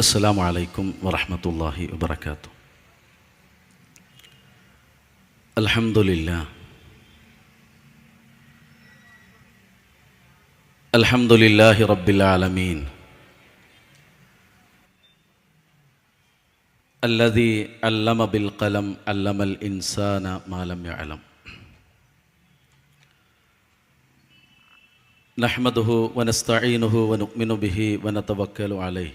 അസ്സാം വലൈക്കും വറഹമത്തല്ലാഹി വബർക്കാത്തു അലഹമുല്ല അലഹമുല്ലാഹി റബ്ബിലാലമീൻ അല്ലതി അല്ലമ ബിൽ കലം അല്ലമൽ ഇൻസാന മാലം യഅലം. നഹ്മദുഹു വനസ്തഈനുഹു വനുഅ്മിനു ബിഹി വനതവക്കലു അലൈഹി.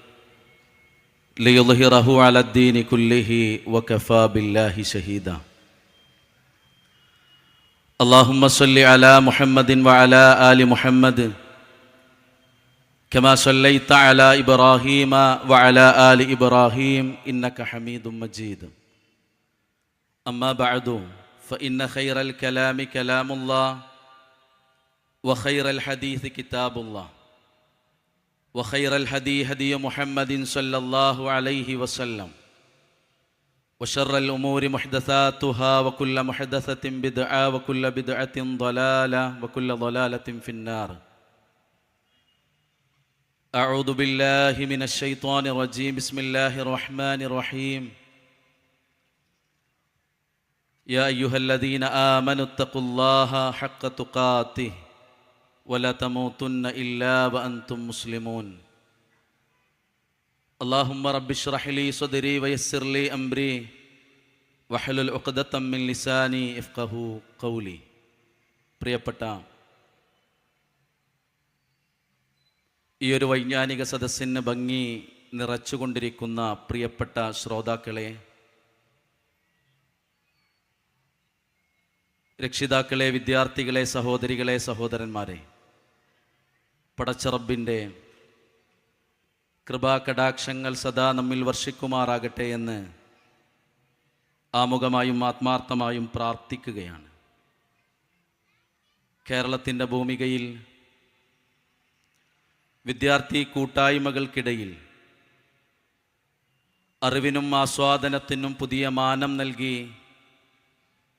ليظهره على الدين كله وكفى بالله شهيدا. اللهم صل على محمد وعلى آل محمد كما صليت على إبراهيم وعلى آل إبراهيم إنك حميد مجيد. أما بعد فإن خير الكلام كلام الله وخير الحديث كتاب الله. وخير الهدي هدي محمد صلى الله عليه وسلم. وشر الأمور محدثاتها وكل محدثة بدعة وكل بدعة ضلالة وكل ضلالة في النار. أعوذ بالله من الشيطان الرجيم. بسم الله الرحمن الرحيم. يا أيها الذين آمنوا اتقوا الله حق تقاته. ولا تموتن إلا وأنتم مسلمون اللهم رب اشرح لي صدري ويسر لي أمري وحلل عقدة من لساني يفقه قولي പ്രിയപ്പെട്ട ഈ ഒരു വൈജ്ഞാനിക സദസ്സിന് ഭംഗി നിറച്ചുകൊണ്ടിരിക്കുന്ന പ്രിയപ്പെട്ട ശ്രോതാക്കളെ രക്ഷിതാക്കളെ വിദ്യാർത്ഥികളെ സഹോദരികളെ സഹോദരന്മാരെ പടച്ചറബിന്റെ കൃപാകടാക്ഷങ്ങൾ സദാ നമ്മിൽ വർഷിക്കുമാറാകട്ടെ എന്ന് ആമുഖമായും ആത്മാർത്ഥമായും പ്രാർത്ഥിക്കുകയാണ്. കേരളത്തിന്റെ ഭൂമികയിൽ വിദ്യാർത്ഥി കൂട്ടായ്മകൾക്കിടയിൽ അറിവിനും ആസ്വാദനത്തിനും പുതിയ മാനം നൽകി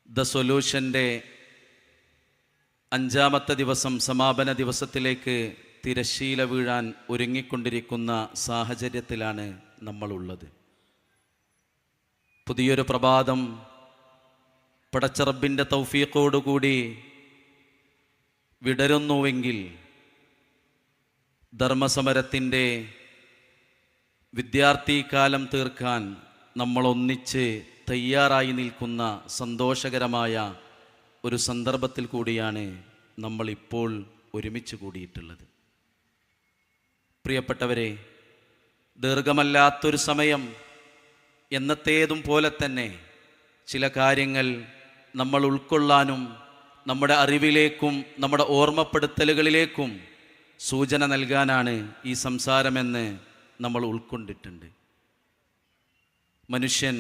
ദ സൊല്യൂഷന്റെ അഞ്ചാമത്തെ ദിവസം സമാപന ദിവസത്തിലേക്ക് തിരശീല വീഴാൻ ഒരുങ്ങിക്കൊണ്ടിരിക്കുന്ന സാഹചര്യത്തിലാണ് നമ്മളുള്ളത്. പുതിയൊരു പ്രഭാതം പടച്ചറബിന്റെ തൗഫീഖോടുകൂടി വിടരുന്നുവെങ്കിൽ ധർമ്മസമരത്തിന്റെ വിദ്യാർത്ഥി കാലം തീർക്കാൻ നമ്മളൊന്നിച്ച് തയ്യാറായി നിൽക്കുന്ന സന്തോഷകരമായ ഒരു സന്ദർഭത്തിൽ കൂടിയാണ് നമ്മളിപ്പോൾ ഒരുമിച്ച് കൂടിയിട്ടുള്ളത്. പ്രിയപ്പെട്ടവരെ ദീർഘമല്ലാത്തൊരു സമയം എന്നത്തേതും പോലെ തന്നെ ചില കാര്യങ്ങൾ നമ്മൾ ഉൾക്കൊള്ളാനും നമ്മുടെ അറിവിലേക്കും നമ്മുടെ ഓർമ്മപ്പെടുത്തലുകളിലേക്കും സൂചന നൽകാനാണ് ഈ സംസാരമെന്ന് നമ്മൾ ഉൾക്കൊണ്ടിട്ടുണ്ട്. മനുഷ്യൻ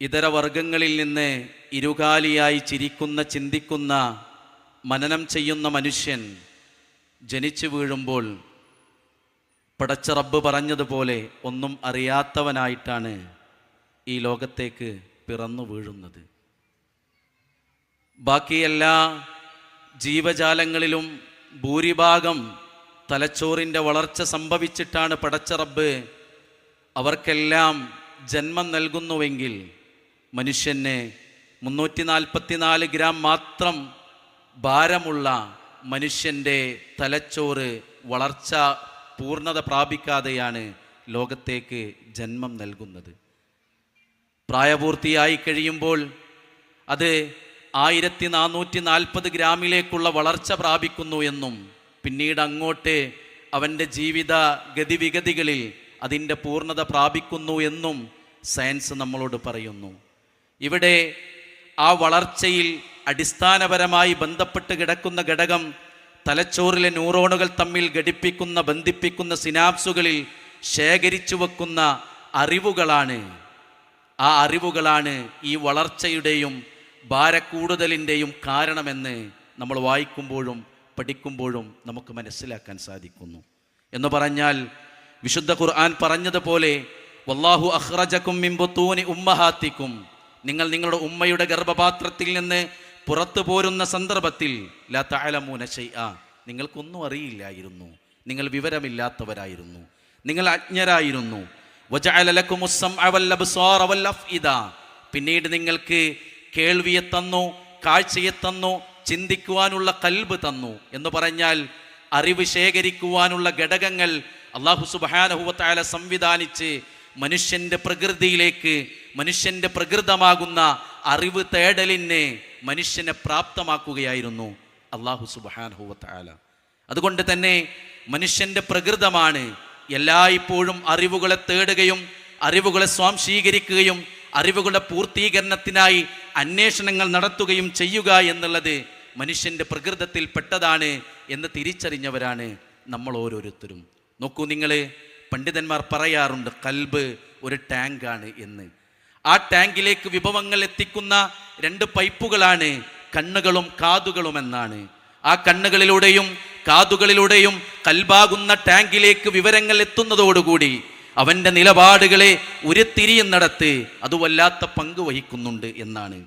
ഇതര വർഗങ്ങളിൽ നിന്ന് ഇരുകാലിയായി ചിരിക്കുന്ന ചിന്തിക്കുന്ന മനനം ചെയ്യുന്ന മനുഷ്യൻ ജനിച്ചു വീഴുമ്പോൾ പടച്ച റബ്ബ് പറഞ്ഞതുപോലെ ഒന്നും അറിയാത്തവനായിട്ടാണ് ഈ ലോകത്തേക്ക് പിറന്നു വീഴുന്നത്. ബാക്കി എല്ലാ ജീവജാലങ്ങളിലും ഭൂരിഭാഗം തലച്ചോറിന്റെ വളർച്ച സംഭവിച്ചിട്ടാണ് പടച്ച റബ്ബ് അവർക്കെല്ലാം ജന്മം നൽകുന്നുവെങ്കിൽ മനുഷ്യന് മുന്നൂറ്റി നാൽപ്പത്തിനാല് ഗ്രാം മാത്രം ഭാരമുള്ള മനുഷ്യന്റെ തലച്ചോറ് വളർച്ച പൂർണത പ്രാപിക്കാതെയാണ് ലോകത്തേക്ക് ജന്മം നൽകുന്നത്. പ്രായപൂർത്തിയായി കഴിയുമ്പോൾ അത് ആയിരത്തി നാനൂറ്റി നാൽപ്പത് ഗ്രാമിലേക്കുള്ള വളർച്ച പ്രാപിക്കുന്നു എന്നും പിന്നീട് അങ്ങോട്ട് അവന്റെ ജീവിത ഗതിവിഗതികളിൽ അതിന്റെ പൂർണത പ്രാപിക്കുന്നു എന്നും സയൻസ് നമ്മളോട് പറയുന്നു. ഇവിടെ ആ വളർച്ചയിൽ അടിസ്ഥാനപരമായി ബന്ധപ്പെട്ട് കിടക്കുന്ന ഘടകം തലച്ചോറിലെ ന്യൂറോണുകൾ തമ്മിൽ ഘടിപ്പിക്കുന്ന ബന്ധിപ്പിക്കുന്ന സിനാപ്സുകളിൽ ശേഖരിച്ചു വെക്കുന്ന അറിവുകളാണ്. ആ അറിവുകളാണ് ഈ വളർച്ചയുടെയും ഭാരക്കൂടുതലിന്റെയും കാരണമെന്ന് നമ്മൾ വായിക്കുമ്പോഴും പഠിക്കുമ്പോഴും നമുക്ക് മനസ്സിലാക്കാൻ സാധിക്കുന്നു. എന്ന് പറഞ്ഞാൽ വിശുദ്ധ ഖുർആൻ പറഞ്ഞതുപോലെ വല്ലാഹു അഹ്റജക്കും മിമ്പുത്തൂനി ഉമ്മഹാത്തിക്കും. നിങ്ങൾ നിങ്ങളുടെ ഉമ്മയുടെ ഗർഭപാത്രത്തിൽ നിന്ന് പുറത്തു പോരുന്ന സന്ദർഭത്തിൽ ലാ നിങ്ങൾക്കൊന്നും അറിയില്ലായിരുന്നു. നിങ്ങൾ വിവരമില്ലാത്തവരായിരുന്നു. നിങ്ങൾ അജ്ഞരായിരുന്നു. പിന്നീട് നിങ്ങൾക്ക് കേൾവിയെ തന്നു കാഴ്ചയെ തന്നു ചിന്തിക്കുവാനുള്ള കൽബ് തന്നു എന്ന് പറഞ്ഞാൽ അറിവ് ശേഖരിക്കുവാനുള്ള ഘടകങ്ങൾ അള്ളാഹു സുബാനഹുവത്തായ സംവിധാനിച്ച് മനുഷ്യന്റെ പ്രകൃതിയിലേക്ക് മനുഷ്യന്റെ പ്രകൃതമാകുന്ന അറിവ് തേടലിന് മനുഷ്യനെ പ്രാപ്തമാക്കുകയായിരുന്നു അള്ളാഹു സുബാനഹുവത്തായ അതുകൊണ്ട് തന്നെ മനുഷ്യന്റെ പ്രകൃതമാണ് എല്ലായ്പ്പോഴും അറിവുകളെ തേടുകയും അറിവുകളെ സ്വാംശീകരിക്കുകയും അറിവുകളുടെ പൂർത്തീകരണത്തിനായി അന്വേഷണങ്ങൾ നടത്തുകയും ചെയ്യുക എന്നുള്ളത് മനുഷ്യന്റെ പ്രകൃതത്തിൽ പെട്ടതാണ് എന്ന് തിരിച്ചറിഞ്ഞവരാണ് നമ്മൾ ഓരോരുത്തരും. നോക്കൂ നിങ്ങൾ പണ്ഡിതന്മാർ പറയാറുണ്ട് കൽബ് ഒരു ടാങ്കാണ് എന്ന്. ആ ടാങ്കിലേക്ക് വിഭവങ്ങൾ എത്തിക്കുന്ന രണ്ട് പൈപ്പുകളാണ് കണ്ണുകളും കാതുകളും എന്നാണ്. ആ കണ്ണുകളിലൂടെയും കാതുകളിലൂടെയും കൽബാകുന്ന ടാങ്കിലേക്ക് വിവരങ്ങൾ എത്തുന്നതോടുകൂടി അവന്റെ നിലപാടുകളെ ഉരുത്തിരിയുന്നിടത്ത് അത് വല്ലാത്ത പങ്ക് വഹിക്കുന്നുണ്ട് എന്നാണ്.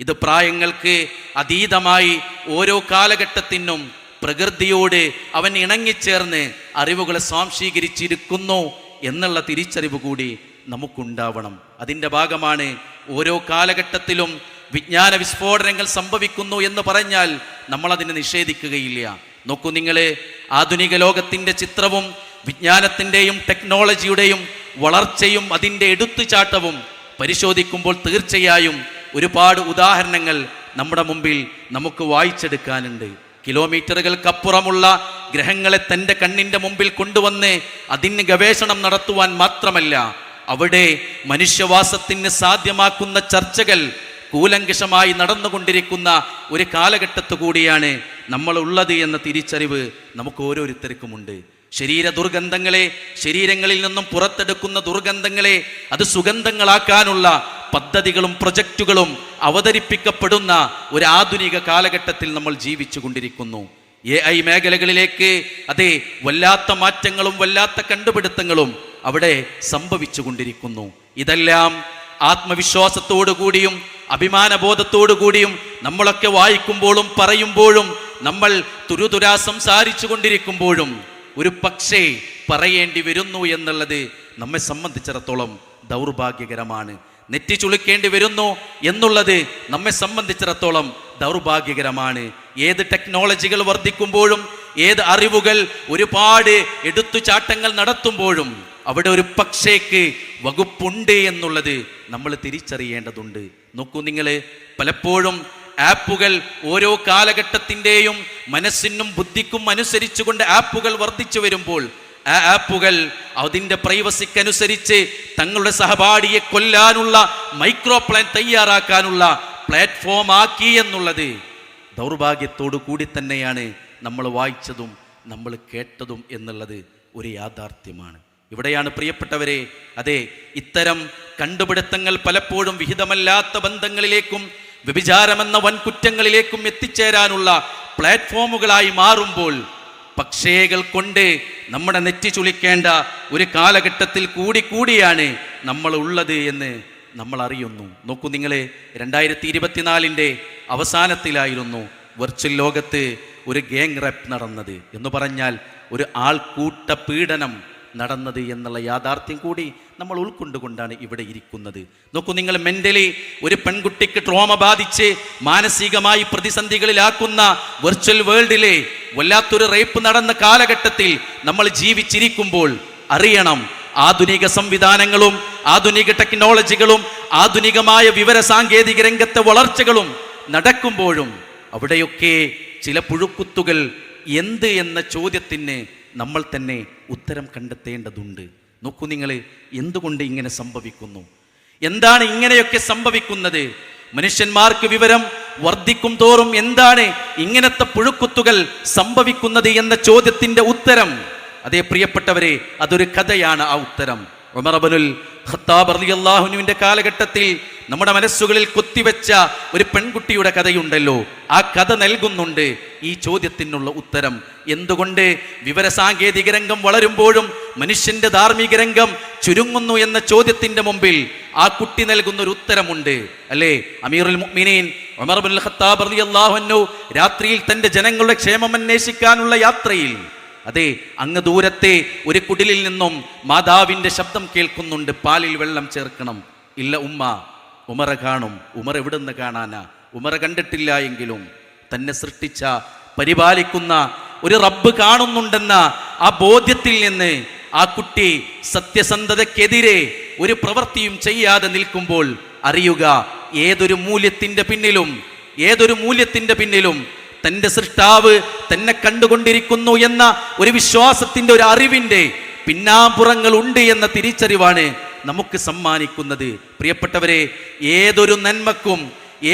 ഇത് പ്രായങ്ങൾക്ക് അതീതമായി ഓരോ കാലഘട്ടത്തിനും പ്രകൃതിയോട് അവൻ ഇണങ്ങിച്ചേർന്ന് അറിവുകളെ സ്വാംശീകരിച്ചിരിക്കുന്നു എന്നുള്ള തിരിച്ചറിവ് കൂടി നമുക്കുണ്ടാവണം. അതിന്റെ ഭാഗമാണ് ഓരോ കാലഘട്ടത്തിലും വിജ്ഞാന വിസ്ഫോടനങ്ങൾ സംഭവിക്കുന്നു എന്ന് പറഞ്ഞാൽ നമ്മളതിനെ നിഷേധിക്കുകയില്ല. നോക്കൂ നിങ്ങൾ ആധുനിക ലോകത്തിന്റെ ചിത്രവും വിജ്ഞാനത്തിന്റെയും ടെക്നോളജിയുടെയും വളർച്ചയും അതിന്റെ എടുത്തുചാട്ടവും പരിശോധിക്കുമ്പോൾ തീർച്ചയായും ഒരുപാട് ഉദാഹരണങ്ങൾ നമ്മുടെ മുമ്പിൽ നമുക്ക് വായിച്ചെടുക്കാനുണ്ട്. കിലോമീറ്ററുകൾക്കപ്പുറമുള്ള ഗ്രഹങ്ങളെ തന്റെ കണ്ണിന്റെ മുമ്പിൽ കൊണ്ടുവന്ന് അതിന് ഗവേഷണം നടത്തുവാൻ മാത്രമല്ല അവിടെ മനുഷ്യവാസത്തിന് സാധ്യമാക്കുന്ന ചർച്ചകൾ കൂലങ്കഷമായി നടന്നുകൊണ്ടിരിക്കുന്ന ഒരു കാലഘട്ടത്തു കൂടിയാണ് നമ്മളുള്ളത് എന്ന തിരിച്ചറിവ് നമുക്ക് ഓരോരുത്തർക്കുമുണ്ട്. ശരീര ദുർഗന്ധങ്ങളെ ശരീരങ്ങളിൽ നിന്നും പുറത്തെടുക്കുന്ന ദുർഗന്ധങ്ങളെ അത് സുഗന്ധങ്ങളാക്കാനുള്ള പദ്ധതികളും പ്രൊജക്റ്റുകളും അവതരിപ്പിക്കപ്പെടുന്ന ഒരു ആധുനിക കാലഘട്ടത്തിൽ നമ്മൾ ജീവിച്ചു കൊണ്ടിരിക്കുന്നു എ ഐ മേഖലകളിലേക്ക് അതെ വല്ലാത്ത മാറ്റങ്ങളും വല്ലാത്ത കണ്ടുപിടുത്തങ്ങളും അവിടെ സംഭവിച്ചു കൊണ്ടിരിക്കുന്നു ഇതെല്ലാം ആത്മവിശ്വാസത്തോടു കൂടിയും അഭിമാനബോധത്തോടു കൂടിയും നമ്മളൊക്കെ വായിക്കുമ്പോഴും പറയുമ്പോഴും നമ്മൾ തുരുതുരാ സംസാരിച്ചു കൊണ്ടിരിക്കുമ്പോഴും ഒരു പക്ഷേ പറയേണ്ടി വരുന്നു എന്നുള്ളത് നമ്മെ സംബന്ധിച്ചിടത്തോളം ദൗർഭാഗ്യകരമാണ്. നെറ്റി ചുളിക്കേണ്ടി വരുന്നു എന്നുള്ളത് നമ്മെ സംബന്ധിച്ചിടത്തോളം ദൗർഭാഗ്യകരമാണ്. ഏത് ടെക്നോളജികൾ വർദ്ധിക്കുമ്പോഴും ഏത് അറിവുകൾ ഒരുപാട് എടുത്തുചാട്ടങ്ങൾ നടത്തുമ്പോഴും അവിടെ ഒരു പക്ഷേക്ക് വകുപ്പുണ്ട് എന്നുള്ളത് നമ്മൾ തിരിച്ചറിയേണ്ടതുണ്ട്. നോക്കൂ നിങ്ങൾ പലപ്പോഴും ആപ്പുകൾ ഓരോ കാലഘട്ടത്തിന്റെയും മനസ്സിനും ബുദ്ധിക്കും അനുസരിച്ചുകൊണ്ട് ആപ്പുകൾ വർദ്ധിച്ചു വരുമ്പോൾ ആ ആപ്പുകൾ അതിന്റെ പ്രൈവസിക്കനുസരിച്ച് തങ്ങളുടെ സഹപാഠിയെ കൊല്ലാനുള്ള മൈക്രോ പ്ലാൻ തയ്യാറാക്കാനുള്ള പ്ലാറ്റ്ഫോം ആക്കി എന്നുള്ളത് ദൗർഭാഗ്യത്തോടു കൂടി തന്നെയാണ് നമ്മൾ വായിച്ചതും നമ്മൾ കേട്ടതും എന്നുള്ളത് ഒരു യാഥാർത്ഥ്യമാണ്. ഇവിടെയാണ് പ്രിയപ്പെട്ടവരെ അതെ ഇത്തരം കണ്ടുപിടുത്തങ്ങൾ പലപ്പോഴും വിഹിതമല്ലാത്ത ബന്ധങ്ങളിലേക്കും വ്യഭിചാരമെന്ന വൻകുറ്റങ്ങളിലേക്കും എത്തിച്ചേരാനുള്ള പ്ലാറ്റ്ഫോമുകളായി മാറുമ്പോൾ പക്ഷേകൾ കൊണ്ട് നമ്മുടെ നെറ്റി ചുളിക്കേണ്ട ഒരു കാലഘട്ടത്തിൽ കൂടി കൂടിയാണ് നമ്മൾ ഉള്ളത് എന്ന് നമ്മൾ അറിയുന്നു. നോക്കൂ നിങ്ങൾ രണ്ടായിരത്തി ഇരുപത്തിനാലിന്റെ അവസാനത്തിലായിരുന്നു വെർച്വൽ ലോകത്ത് ഒരു ഗേങ് റാപ്പ് നടന്നത്. എന്ന് പറഞ്ഞാൽ ഒരു ആൾക്കൂട്ട പീഡനം നടന്നത് എന്നുള്ള യാഥാർത്ഥ്യം കൂടി നമ്മൾ ഉൾക്കൊണ്ടുകൊണ്ടാണ് ഇവിടെ ഇരിക്കുന്നത്. നോക്കൂ നിങ്ങൾ മെന്റലി ഒരു പെൺകുട്ടിക്ക് ട്രോമ ബാധിച്ച് മാനസികമായി പ്രതിസന്ധികളിലാക്കുന്ന വെർച്വൽ വേൾഡിലെ വല്ലാത്തൊരു റേപ്പ് നടന്ന കാലഘട്ടത്തിൽ നമ്മൾ ജീവിച്ചിരിക്കുമ്പോൾ അറിയണം ആധുനിക സംവിധാനങ്ങളും ആധുനിക ടെക്നോളജികളും ആധുനികമായ വിവര സാങ്കേതിക രംഗത്തെ വളർച്ചകളും നടക്കുമ്പോഴും അവിടെയൊക്കെ ചില പുഴുക്കുത്തുകൾ എന്ത് എന്ന ചോദ്യത്തിന് നമ്മൾ തന്നെ ഉത്തരം കണ്ടെത്തേണ്ടതുണ്ട്. നോക്കൂ നിങ്ങൾ എന്തുകൊണ്ട് ഇങ്ങനെ സംഭവിക്കുന്നു? എന്താണ് ഇങ്ങനെയൊക്കെ സംഭവിക്കുന്നത്? മനുഷ്യന്മാർക്ക് വിവരം വർദ്ധിക്കും തോറും എന്താണ് ഇങ്ങനത്തെ പുഴുക്കുത്തുകൾ സംഭവിക്കുന്നത് എന്ന ചോദ്യത്തിന്റെ ഉത്തരം? അതേ പ്രിയപ്പെട്ടവരെ അതൊരു കഥയാണ് ആ ഉത്തരം. ഉമർ ഉമറബനുൽ ഖത്താബ് അള്ളാഹുനുവിന്റെ കാലഘട്ടത്തിൽ നമ്മുടെ മനസ്സുകളിൽ കൊത്തിവെച്ച ഒരു പെൺകുട്ടിയുടെ കഥയുണ്ടല്ലോ. ആ കഥ നൽകുന്നുണ്ട് ഈ ചോദ്യത്തിനുള്ള ഉത്തരം. എന്തുകൊണ്ട് വിവരസാങ്കേതിക രംഗം വളരുമ്പോഴും മനുഷ്യന്റെ ധാർമ്മിക രംഗം ചുരുങ്ങുന്നു എന്ന ചോദ്യത്തിന്റെ മുമ്പിൽ ആ കുട്ടി നൽകുന്ന ഒരു ഉത്തരമുണ്ട്. അല്ലേ? അമീറുൽ മുഅ്മിനീൻ ഉമർ ബിൻ ഖത്താബ് റളിയല്ലാഹു അൻഹു രാത്രിയിൽ തന്റെ ജനങ്ങളുടെ ക്ഷേമം അന്വേഷിക്കാനുള്ള യാത്രയിൽ. അതെ അങ്ങ് ദൂരത്തെ ഒരു കുടിലിൽ നിന്നും മാതാവിന്റെ ശബ്ദം കേൾക്കുന്നുണ്ട്. പാലിൽ വെള്ളം ചേർക്കണം. ഇല്ല ഉമ്മ ഉമറ കാണും ഉമർ എവിടുന്ന് കാണാനാ? ഉമറ കണ്ടിട്ടില്ല എങ്കിലും തന്നെ സൃഷ്ടിച്ച പരിപാലിക്കുന്ന ഒരു റബ്ബ് കാണുന്നുണ്ടെന്ന ആ ബോധ്യത്തിൽ നിന്ന് ആ കുട്ടി സത്യസന്ധതയ്ക്കെതിരെ ഒരു പ്രവൃത്തിയും ചെയ്യാതെ നിൽക്കുമ്പോൾ അറിയുക ഏതൊരു മൂല്യത്തിന്റെ പിന്നിലും ഏതൊരു മൂല്യത്തിന്റെ പിന്നിലും തന്റെ സൃഷ്ടാവ് തന്നെ കണ്ടുകൊണ്ടിരിക്കുന്നു എന്ന ഒരു വിശ്വാസത്തിന്റെ ഒരു അറിവിന്റെ പിന്നാമ്പുറങ്ങൾ ഉണ്ട് എന്ന തിരിച്ചറിവാണ് നമുക്ക് സമ്മാനിക്കുന്നത്. പ്രിയപ്പെട്ടവരെ ഏതൊരു നന്മക്കും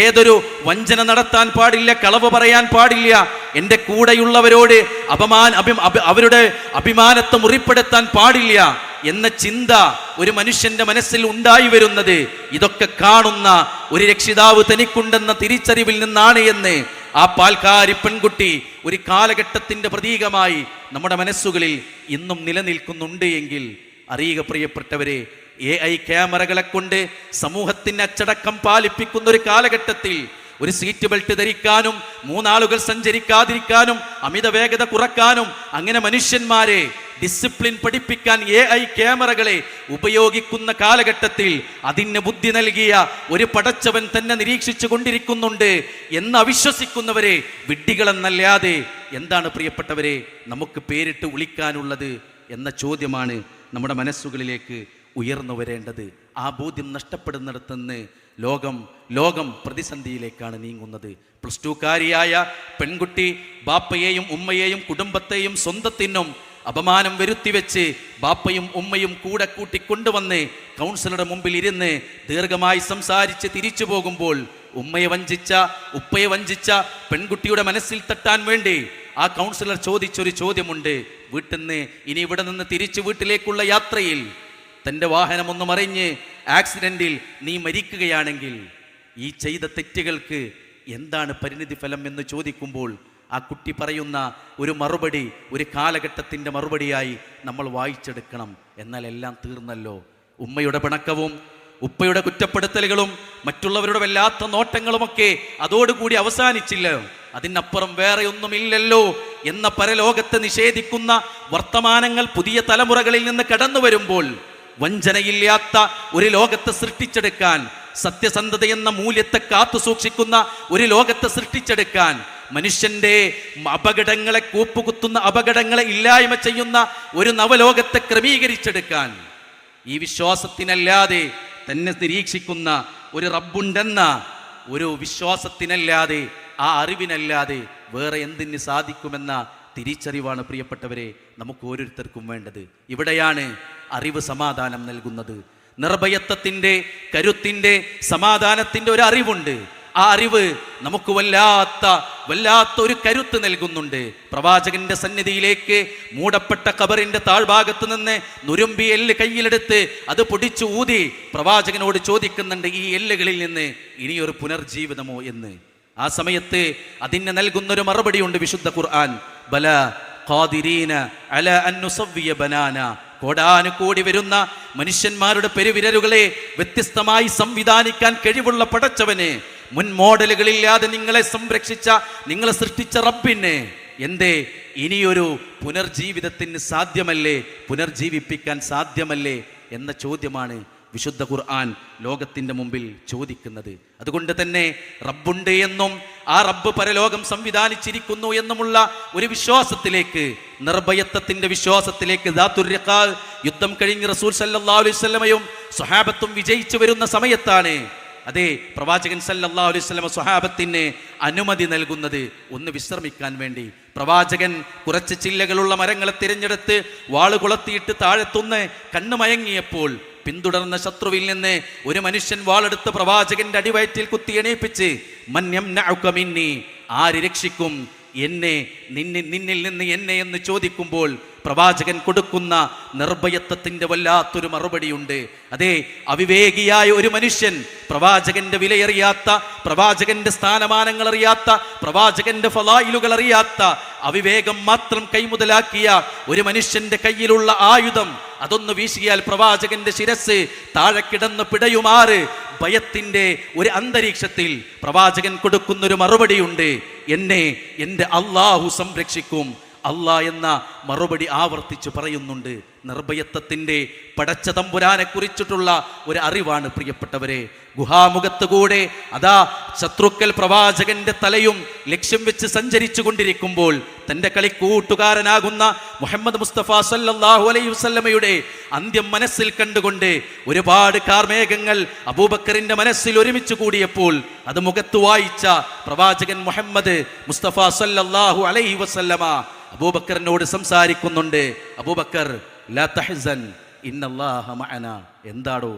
ഏതൊരു വഞ്ചന നടത്താൻ പാടില്ല കളവ് പറയാൻ പാടില്ല എന്റെ കൂടെയുള്ളവരോട് അപമാന അഭി അവരുടെ അഭിമാനത്തെ മുറിപ്പെടുത്താൻ പാടില്ല എന്ന ചിന്ത ഒരു മനുഷ്യന്റെ മനസ്സിൽ ഉണ്ടായി വരുന്നത്. ഇതൊക്കെ കാണുന്ന ഒരു രക്ഷിതാവ് തനിക്കുണ്ടെന്ന തിരിച്ചറിവിൽ നിന്നാണ് എന്ന് ആ പാൽക്കാരി പെൺകുട്ടി ഒരു കാലഘട്ടത്തിന്റെ പ്രതീകമായി നമ്മുടെ മനസ്സുകളിൽ ഇന്നും നിലനിൽക്കുന്നുണ്ട് എങ്കിൽ അറിയുക പ്രിയപ്പെട്ടവരെ എ ഐ ക്യാമറകളെ കൊണ്ട് സമൂഹത്തിന് അച്ചടക്കം പാലിപ്പിക്കുന്ന ഒരു കാലഘട്ടത്തിൽ ഒരു സീറ്റ് ബെൽറ്റ് ധരിക്കാനും മൂന്നാളുകൾ സഞ്ചരിക്കാതിരിക്കാനും അമിത വേഗത കുറക്കാനും അങ്ങനെ മനുഷ്യന്മാരെ ഡിസിപ്ലിൻ പഠിപ്പിക്കാൻ എ ഐ ക്യാമറകളെ ഉപയോഗിക്കുന്ന കാലഘട്ടത്തിൽ അതിന് ബുദ്ധി നൽകിയ ഒരു പടച്ചവൻ തന്നെ നിരീക്ഷിച്ചു കൊണ്ടിരിക്കുന്നുണ്ട് എന്ന് അവിശ്വസിക്കുന്നവരെ വിഡ്ഢികളെന്നല്ലാതെ എന്താണ് പ്രിയപ്പെട്ടവരെ? നമുക്ക് പേരിട്ട് വിളിക്കാനുള്ളത് എന്ന ചോദ്യമാണ് നമ്മുടെ മനസ്സുകളിലേക്ക് ഉയർന്നു വരേണ്ടത്. ആ ബോധ്യം നഷ്ടപ്പെടുന്നിടത്തുനിന്ന് ലോകം ലോകം പ്രതിസന്ധിയിലേക്കാണ് നീങ്ങുന്നത്. പ്ലസ് ടുക്കാരിയായ പെൺകുട്ടി ബാപ്പയെയും ഉമ്മയെയും കുടുംബത്തെയും സ്വന്തത്തിനും അപമാനം വരുത്തിവെച്ച് ബാപ്പയും ഉമ്മയും കൂടെ കൂട്ടി കൊണ്ടുവന്ന് കൗൺസിലറുടെ മുമ്പിൽ ഇരുന്ന് ദീർഘമായി സംസാരിച്ച് തിരിച്ചു പോകുമ്പോൾ ഉമ്മയെ വഞ്ചിച്ച ഉപ്പയെ വഞ്ചിച്ച പെൺകുട്ടിയുടെ മനസ്സിൽ തട്ടാൻ വേണ്ടി ആ കൗൺസിലർ ചോദിച്ചൊരു ചോദ്യമുണ്ട്. വീട്ടിൽ നിന്ന് ഇനി ഇവിടെ നിന്ന് തിരിച്ചു വീട്ടിലേക്കുള്ള യാത്രയിൽ തന്റെ വാഹനമൊന്ന് മറിഞ്ഞ് ആക്സിഡന്റിൽ നീ മരിക്കുകയാണെങ്കിൽ ഈ ചെയ്ത തെറ്റുകൾക്ക് എന്താണ് പരിണിതി ഫലം എന്ന് ചോദിക്കുമ്പോൾ ആ കുട്ടി പറയുന്ന ഒരു മറുപടി ഒരു കാലഘട്ടത്തിന്റെ മറുപടിയായി നമ്മൾ വായിച്ചെടുക്കണം. എന്നാൽ എല്ലാം തീർന്നല്ലോ. ഉമ്മയുടെ പിണക്കവും ഉപ്പയുടെ കുറ്റപ്പെടുത്തലുകളും മറ്റുള്ളവരുടെ വല്ലാത്ത നോട്ടങ്ങളുമൊക്കെ അതോടുകൂടി അവസാനിച്ചില്ല. അതിനപ്പുറം വേറെ ഒന്നുമില്ലല്ലോ എന്ന പരലോകത്തെ നിഷേധിക്കുന്ന വർത്തമാനങ്ങൾ പുതിയ തലമുറകളിൽ നിന്ന് കടന്നു വരുമ്പോൾ വഞ്ചനയില്ലാത്ത ഒരു ലോകത്തെ സൃഷ്ടിച്ചെടുക്കാൻ സത്യസന്ധത എന്ന മൂല്യത്തെ കാത്തു സൂക്ഷിക്കുന്ന ഒരു ലോകത്തെ സൃഷ്ടിച്ചെടുക്കാൻ മനുഷ്യന്റെ അപകടങ്ങളെ കൂപ്പുകുത്തുന്ന അപകടങ്ങളെ ഇല്ലായ്മ ചെയ്യുന്ന ഒരു നവലോകത്തെ ക്രമീകരിച്ചെടുക്കാൻ ഈ വിശ്വാസത്തിനല്ലാതെ തന്നെ നിരീക്ഷിക്കുന്ന ഒരു റബ്ബുണ്ടെന്ന ഒരു വിശ്വാസത്തിനല്ലാതെ ആ അറിവിനല്ലാതെ വേറെ എന്തിന് സാധിക്കുമെന്ന തിരിച്ചറിവാണ് പ്രിയപ്പെട്ടവരെ നമുക്ക് ഓരോരുത്തർക്കും വേണ്ടത്. ഇവിടെയാണ് അറിവ് സമാധാനം നൽകുന്നത്. നിർഭയത്വത്തിന്റെ കരുത്തിന്റെ സമാധാനത്തിന്റെ ഒരു അറിവുണ്ട്. ആ അറിവ് നമുക്ക് വല്ലാത്ത വല്ലാത്ത ഒരു കരുത്ത് നൽകുന്നുണ്ട്. പ്രവാചകന്റെ സന്നിധിയിലേക്ക് മൂടപ്പെട്ട കബറിന്റെ താഴ്ഭാഗത്ത് നിന്ന് നുരുമ്പി എല്ല് കയ്യിലെടുത്ത് അത് പൊടിച്ചു ഊതി പ്രവാചകനോട് ചോദിക്കുന്നുണ്ട് ഈ എല്ലുകളിൽ നിന്ന് ഇനിയൊരു പുനർജീവിതമോ എന്ന്? ആ സമയത്ത് അതിന് നൽകുന്നൊരു മറുപടിയുണ്ട് വിശുദ്ധ ഖുർആൻ. ബല ഖാദിരീന അല അൻ നുസവ്വിയ ബനാന. കോടാനുകോടി വരുന്ന മനുഷ്യന്മാരുടെ പെരുവിരലുകളെ വ്യത്യസ്തമായി സംവിധാനിക്കാൻ കഴിവുള്ള പടച്ചവനെ മുൻ മോഡലുകളില്ലാതെ നിങ്ങളെ സംരക്ഷിച്ച നിങ്ങളെ സൃഷ്ടിച്ച റബ്ബിനെ. എന്തേ? ഇനിയൊരു പുനർജീവിതത്തിന് സാധ്യമല്ലേ? പുനർജീവിപ്പിക്കാൻ സാധ്യമല്ലേ? എന്ന ചോദ്യമാണ് വിശുദ്ധ ഖുർആൻ ലോകത്തിന്റെ മുമ്പിൽ ചോദിക്കുന്നത്. അതുകൊണ്ട് തന്നെ റബ്ബുണ്ട് എന്നും ആ റബ്ബ് പരലോകം സംവിധാനിച്ചിരിക്കുന്നു എന്നുമുള്ള ഒരു വിശ്വാസത്തിലേക്ക് നിർഭയത്വത്തിന്റെ വിശ്വാസത്തിലേക്ക് യുദ്ധം കഴിഞ്ഞ് റസൂൽ സല്ലാ അലൈഹി സ്വഹാബത്തും വിജയിച്ചു വരുന്ന സമയത്താണ് അതെ പ്രവാചകൻ സല്ലാ അലൈഹി വസല്ലം സ്വഹാബത്തിന് അനുമതി നൽകുന്നത്. ഒന്ന് വിശ്രമിക്കാൻ വേണ്ടി. പ്രവാചകൻ കുറച്ച് ചില്ലകളുള്ള മരങ്ങളെ തിരഞ്ഞെടുത്ത് വാളുകുളത്തിയിട്ട് താഴെത്തുന്ന് കണ്ണു മയങ്ങിയപ്പോൾ പിന്തുടർന്ന ശത്രുവിൽ നിന്ന് ഒരു മനുഷ്യൻ വാളെടുത്ത് പ്രവാചകന്റെ അടിവയറ്റിൽ കുത്തി എണീപ്പിച്ച് മന്യം ആര് രക്ഷിക്കും? എന്നെ നിന്നിൽ നിന്ന് എന്നെ എന്ന് ചോദിക്കുമ്പോൾ പ്രവാചകൻ കൊടുക്കുന്ന നിർഭയത്വത്തിന്റെ വല്ലാത്തൊരു മറുപടിയുണ്ട്. അതെ അവിവേകിയായ ഒരു മനുഷ്യൻ പ്രവാചകന്റെ വിലയറിയാത്ത പ്രവാചകന്റെ സ്ഥാനമാനങ്ങൾ അറിയാത്ത പ്രവാചകന്റെ ഫലായിലുകൾ അറിയാത്ത അവിവേകം മാത്രം കൈമുതലാക്കിയ ഒരു മനുഷ്യന്റെ കയ്യിലുള്ള ആയുധം അതൊന്ന് വീശിയാൽ പ്രവാചകന്റെ ശിരസ് താഴെ കിടന്ന് പിടയുമാറ്. ഭയത്തിന്റെ ഒരു അന്തരീക്ഷത്തിൽ പ്രവാചകൻ കൊടുക്കുന്നൊരു മറുപടിയുണ്ട്. എന്നെ എന്റെ അള്ളാഹു സംരക്ഷിക്കും. അല്ലാ എന്ന മറുപടി ആവർത്തിച്ച് പറയുന്നുണ്ട്. നിർഭയത്വത്തിന്റെ പടച്ച തമ്പുരാനെ കുറിച്ചിട്ടുള്ള ഒരു അറിവാണ് പ്രിയപ്പെട്ടവരെ. ഗുഹാമുഖത്ത് കൂടെ അതാ ശത്രുക്കൽ പ്രവാചകന്റെ തലയും ലക്ഷ്യം വെച്ച് സഞ്ചരിച്ചു കൊണ്ടിരിക്കുമ്പോൾ തന്റെ കളിക്കൂട്ടുകാരനാകുന്ന മുഹമ്മദ് മുസ്തഫ സല്ലാഹു അലൈഹി വസല്ലമയുടെ അന്ത്യം മനസ്സിൽ കണ്ടുകൊണ്ട് ഒരുപാട് കാർമേഘങ്ങൾ അബൂബക്കറിന്റെ മനസ്സിൽ ഒരുമിച്ച് കൂടിയപ്പോൾ അത് മുഖത്ത് വായിച്ച പ്രവാചകൻ മുഹമ്മദ് മുസ്തഫ സല്ലാഹു അലൈഹി വസല്ലമ അബൂബക്കറിനോട് സംസാരിക്കുന്നുണ്ട് അബൂബക്കർ ലാ ഇന്നല്ലാഹ മഅന. എന്താടോ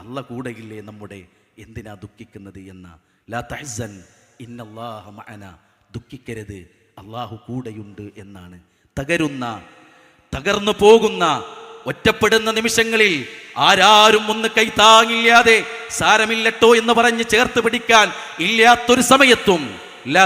അല്ല കൂടെയില്ലേ നമ്മുടെ? എന്തിനാ ദുഃഖിക്കുന്നത് എന്ന. ലാ തഹ്സൻ ഇന്നല്ലാഹ മഅന. ദുഃഖിക്കരുത് അള്ളാഹു കൂടെയുണ്ട് എന്നാണ്. തകരുന്ന തകർന്നു പോകുന്ന ഒറ്റപ്പെടുന്ന നിമിഷങ്ങളിൽ ആരാരും ഒന്ന് കൈത്താങ്ങില്ലാതെ സാരമില്ലട്ടോ എന്ന് പറഞ്ഞ് ചേർത്ത് പിടിക്കാൻ ഇല്ലാത്തൊരു സമയത്തും ലാ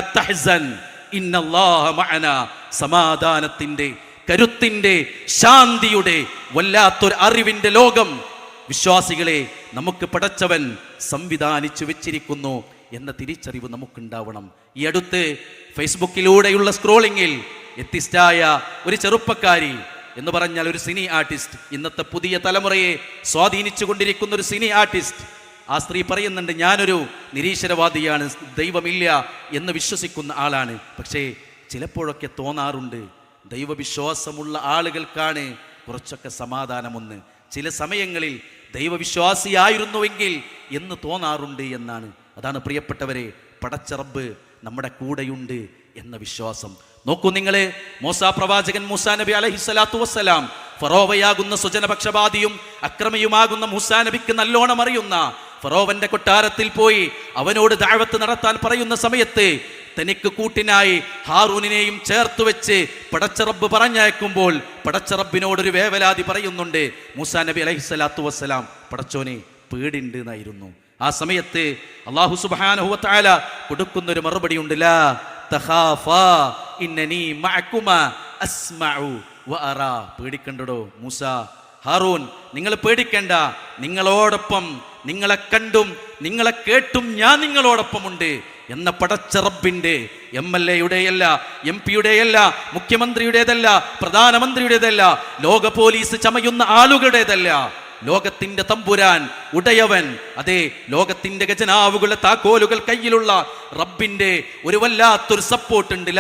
ഇന്നല്ലാഹ സമാധാനത്തിന്റെ കരുത്തിന്റെ ശാന്തിയുടെ വല്ലാത്തൊരു അറിവിന്റെ ലോകം. വിശ്വാസികളെ നമുക്ക് പടച്ചവൻ സംവിധാനിച്ചു വെച്ചിരിക്കുന്നു എന്ന തിരിച്ചറിവ് നമുക്കുണ്ടാവണം. ഈ അടുത്ത് ഫേസ്ബുക്കിലൂടെയുള്ള സ്ക്രോളിങ്ങിൽ എത്തിസ്റ്റായ ഒരു ചെറുപ്പക്കാരി എന്ന് പറഞ്ഞാൽ ഒരു സിനി ആർട്ടിസ്റ്റ്. ഇന്നത്തെ പുതിയ തലമുറയെ സ്വാധീനിച്ചു കൊണ്ടിരിക്കുന്ന ഒരു സിനി ആർട്ടിസ്റ്റ്. ആ സ്ത്രീ പറയുന്നുണ്ട് ഞാനൊരു നിരീശ്വരവാദിയാണ് ദൈവമില്ല എന്ന് വിശ്വസിക്കുന്ന ആളാണ്. പക്ഷേ ചിലപ്പോഴൊക്കെ തോന്നാറുണ്ട് ദൈവവിശ്വാസമുള്ള ആളുകൾക്കാണ് കുറച്ചൊക്കെ സമാധാനമൊന്ന്. ചില സമയങ്ങളിൽ ദൈവവിശ്വാസിയായിരുന്നുവെങ്കിൽ എന്ന് തോന്നാറുണ്ട് എന്നാണ്. അതാണ് പ്രിയപ്പെട്ടവരെ പടച്ചറബ് നമ്മുടെ കൂടെയുണ്ട് എന്ന വിശ്വാസം. നോക്കൂ നിങ്ങളെ മൂസാ പ്രവാചകൻ മൂസാ നബി അലഹി സ്വലാത്തു വസ്സലാം ഫറോവയാകുന്ന സ്വജനപക്ഷപാതിയും അക്രമിയുമാകുന്ന മൂസാ നബിക്ക് നല്ലോണം അറിയുന്ന ഫറോവന്റെ കൊട്ടാരത്തിൽ പോയി അവനോട് താഴ്വത്ത് നടത്താൻ പറയുന്ന സമയത്ത് തനിക്ക് കൂട്ടിനായി ഹാറൂനിനെയും ചേർത്ത് വെച്ച് പടച്ചറബ് പറഞ്ഞയക്കുമ്പോൾ പടച്ചറബിനോടൊരു വേവലാതി പറയുന്നുണ്ട് മൂസാ നബി അലഹിസ്വലാത്തു വസ്സലാം പടച്ചോനെ പേടിണ്ട് എന്നായിരുന്നു ആ സമയത്ത് അള്ളാഹു സുബാനുഹുല കൊടുക്കുന്ന ഒരു മറുപടി ഉണ്ടല്ല പേടിക്കണ്ടടോ മൂസ ഹാറൂൻ നിങ്ങൾ പേടിക്കണ്ട നിങ്ങളോടൊപ്പം നിങ്ങളെ കണ്ടും നിങ്ങളെ കേട്ടും ഞാൻ നിങ്ങളോടൊപ്പമുണ്ട് എന്ന പടച്ച റബ്ബിന്റെ എം എൽ എയുടെയല്ല എം പിയുടെയല്ല മുഖ്യമന്ത്രിയുടേതല്ല പ്രധാനമന്ത്രിയുടേതല്ല ലോക പോലീസ് ചമയുന്ന ആളുകളുടേതല്ല ലോകത്തിന്റെ തമ്പുരാൻ ഉടയവൻ അതെ ലോകത്തിന്റെ ഖജനാവുകളുടെ താക്കോലുകൾ കയ്യിലുള്ള റബ്ബിന്റെ ഒരു വല്ലാത്തൊരു സപ്പോർട്ട് ഉണ്ട്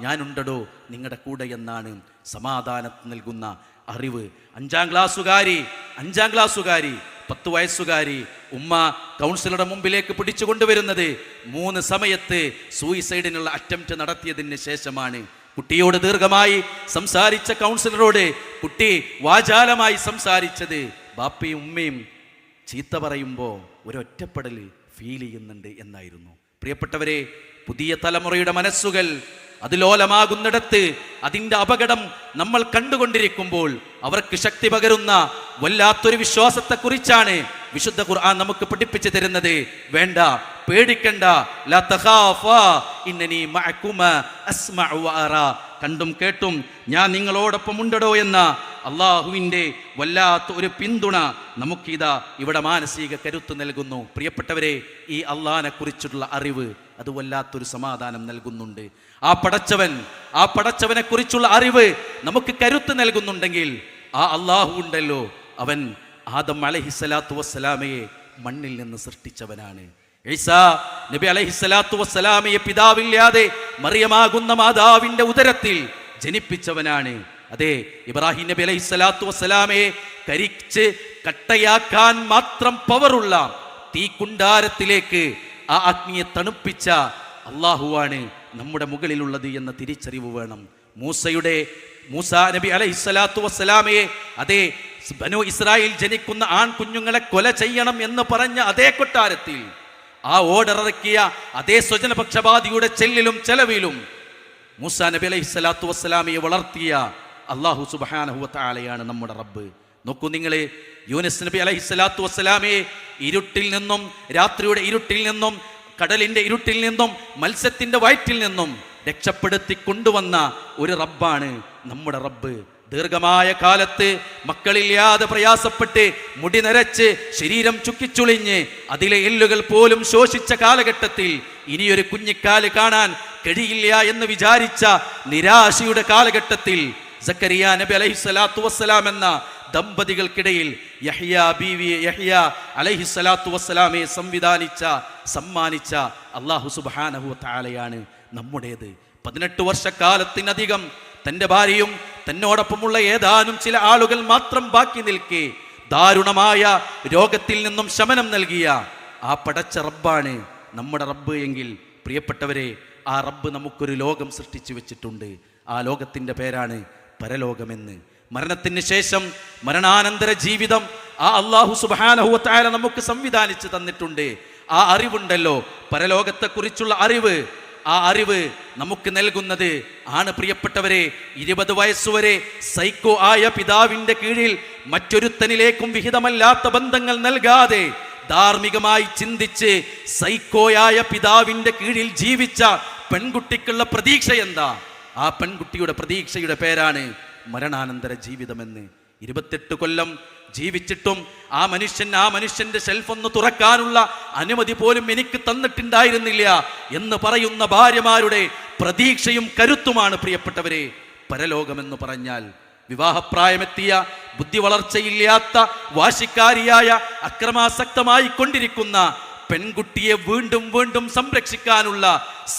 ഞാനുണ്ടടോ നിങ്ങളുടെ കൂടെ എന്നാണ് സമാധാനം നൽകുന്ന അറിവ്. അഞ്ചാം ക്ലാസ്സുകാരി അഞ്ചാം ക്ലാസ്സുകാരി പത്ത് വയസ്സുകാരി ഉമ്മ കൗൺസിലറുടെ മുമ്പിലേക്ക് പിടിച്ചു കൊണ്ടുവരുന്നത് മൂന്ന് സമയത്ത് സൂയിസൈഡിനുള്ള അറ്റംപ്റ്റ് നടത്തിയതിന് ശേഷമാണ്. കുട്ടിയോട് ദീർഘമായി സംസാരിച്ച കൗൺസിലറോട് കുട്ടി വാചാലമായി സംസാരിച്ചത്. ബാപ്പയും ഉമ്മയും ചീത്ത പറയുമ്പോൾ ഒരൊറ്റപ്പെടൽ ഫീൽ ചെയ്യുന്നുണ്ട് എന്നായിരുന്നു. പ്രിയപ്പെട്ടവരെ പുതിയ തലമുറയുടെ മനസ്സുകൾ അതിലോലമാകുന്നിടത്ത് അതിന്റെ അപകടം നമ്മൾ കണ്ടുകൊണ്ടിരിക്കുമ്പോൾ അവർക്ക് ശക്തി പകരുന്ന വല്ലാത്തൊരു വിശ്വാസത്തെക്കുറിച്ചാണ് വിശുദ്ധ ഖുർആൻ നമുക്ക് പഠിപ്പിച്ചു തരുന്നത്. വേണ്ട പേടിക്കണ്ട. കണ്ടും കേട്ടും ഞാൻ നിങ്ങളോടൊപ്പം ഉണ്ടടോ എന്ന അള്ളാഹുവിന്റെ വല്ലാത്ത ഒരു പിന്തുണ നമുക്കിതാ ഇവിടെ മാനസിക കരുത്ത് നൽകുന്നു. പ്രിയപ്പെട്ടവരെ ഈ അള്ളാഹിനെ കുറിച്ചുള്ള അറിവ് അത് വല്ലാത്തൊരു സമാധാനം നൽകുന്നുണ്ട്. ആ പടച്ചവൻ ആ പടച്ചവനെ കുറിച്ചുള്ള അറിവ് നമുക്ക് കരുത്ത് നൽകുന്നുണ്ടെങ്കിൽ ആ അള്ളാഹു ഉണ്ടല്ലോ. അവൻ ആദം അലഹിസലാത്തു വസ്സലാമയെ മണ്ണിൽ നിന്ന് സൃഷ്ടിച്ചവനാണ്. ഈസാ നബി അലഹിസലാത്തു വസ്സലാമയെ പിതാവില്ലാതെ മറിയമാകുന്ന മാതാവിന്റെ ഉദരത്തിൽ ജനിപ്പിച്ചവനാണ്. അതെ ഇബ്രാഹിം നബി അലഹിസലാത്തു വസ്സലാമയെ കരിച്ച് കട്ടയാക്കാൻ മാത്രം പവറുള്ള തീക്കുണ്ടാരത്തിലേക്ക് ആ അഗ്നിയെ തണുപ്പിച്ച അള്ളാഹുവാണ് നമ്മുടെ മുകളിലുള്ളത് എന്ന തിരിച്ചറിവ് വേണം. മൂസയുടെ മൂസ നബി അലൈഹി സ്വലാത്തു വസ്സലാമയെ അതേ ബനു ഇസ്രായേൽ ജനിക്കുന്ന ആൺകുഞ്ഞുങ്ങളെ കൊല ചെയ്യണം എന്ന് പറഞ്ഞ അതേ കൊട്ടാരത്തിൽ ആ ഓർഡർ ഇറക്കിയ അതേ സ്വജനപക്ഷപാതിയുടെ ചെല്ലിലും ചെലവിലും മൂസ നബി അലൈഹി സ്വലാത്തു വസ്സലാമയെ വളർത്തിയ അള്ളാഹു സുബാനഹുവത്താളെയാണ് നമ്മുടെ റബ്ബ്. നോക്കൂ നിങ്ങളെ യൂനസ് നബി അലൈഹി സ്വലാത്തു വസ്സലാമയെ ഇരുട്ടിൽ നിന്നും രാത്രിയുടെ ഇരുട്ടിൽ നിന്നും കടലിന്റെ ഇരുട്ടിൽ നിന്നും മത്സ്യത്തിന്റെ വയറ്റിൽ നിന്നും രക്ഷപ്പെടുത്തി കൊണ്ടുവന്ന ഒരു റബ്ബാണ് നമ്മുടെ റബ്ബ്. ദീർഘമായ കാലത്ത് മക്കളില്ലാതെ പ്രയാസപ്പെട്ട് മുടി നരച്ച് ശരീരം ചുക്കിച്ചുളിഞ്ഞ് അതിലെ എല്ലുകൾ പോലും ശോഷിച്ച കാലഘട്ടത്തിൽ ഇനിയൊരു കുഞ്ഞിക്കാൽ കാണാൻ കഴിയില്ല എന്ന് വിചാരിച്ച നിരാശയുടെ കാലഘട്ടത്തിൽ സക്കരിയ നബി അലൈഹി സ്വലാത്തു വസ്സലാം എന്ന ദമ്പതികൾക്കിടയിൽ യഹ്യ ബീവി യഹ്യ അലൈഹി സ്വലാത്തു വസ്സലാമെ സംവിധാനിച്ച സമ്മാനിച്ച അള്ളാഹു സുബാനഹു താലയാണ് നമ്മുടേത്. പതിനെട്ട് വർഷക്കാലത്തിനധികം തന്റെ ഭാര്യയും തന്നോടൊപ്പമുള്ള ഏതാനും ചില ആളുകൾ മാത്രം ബാക്കി നിൽക്കെ ദാരുണമായ രോഗത്തിൽ നിന്നും ശമനം നൽകിയ ആ പടച്ച റബ്ബാണ് നമ്മുടെ റബ്ബ് എങ്കിൽ. പ്രിയപ്പെട്ടവരെ ആ റബ്ബ് നമുക്കൊരു ലോകം സൃഷ്ടിച്ചു വെച്ചിട്ടുണ്ട്. ആ ലോകത്തിന്റെ പേരാണ് പരലോകമെന്ന്. മരണത്തിന് ശേഷം മരണാനന്തര ജീവിതം ആ അള്ളാഹു സുബാനഹുവത്തായ നമുക്ക് സംവിധാനിച്ച് തന്നിട്ടുണ്ട്. ആ അറിവുണ്ടല്ലോ പരലോകത്തെക്കുറിച്ചുള്ള അറിവ്. ആ അറിവ് നമുക്ക് നൽകുന്നത് ആണ് പ്രിയപ്പെട്ടവരെ ഇരുപത് വയസ്സുവരെ സൈക്കോ ആയ പിതാവിന്റെ കീഴിൽ മറ്റൊരുത്തനിലേക്കും വിഹിതമല്ലാത്ത ബന്ധങ്ങൾ നൽകാതെ ധാർമ്മികമായി ചിന്തിച്ച് സൈക്കോയായ പിതാവിന്റെ കീഴിൽ ജീവിച്ച പെൺകുട്ടിക്കുള്ള പ്രതീക്ഷ എന്താ ആ പെൺകുട്ടിയുടെ പ്രതീക്ഷയുടെ പേരാണ് മരണാനന്തര ജീവിതമെന്ന്. ഇരുപത്തെട്ട് കൊല്ലം ജീവിച്ചിട്ടും ആ മനുഷ്യൻ ആ മനുഷ്യന്റെ ഷെൽഫ് ഒന്ന് തുറക്കാനുള്ള അനുമതി പോലും എനിക്ക് തന്നിട്ടുണ്ടായിരുന്നില്ല എന്ന് പറയുന്ന ഭാര്യമാരുടെ പ്രതീക്ഷയും കരുത്തുമാണ് പ്രിയപ്പെട്ടവരെ. പരലോകമെന്ന് പറഞ്ഞാൽ വിവാഹപ്രായമെത്തിയ ബുദ്ധി വളർച്ചയില്ലാത്ത വാശിക്കാരിയായ അക്രമാസക്തമായി കൊണ്ടിരിക്കുന്ന പെൺകുട്ടിയെ വീണ്ടും വീണ്ടും സംരക്ഷിക്കാനുള്ള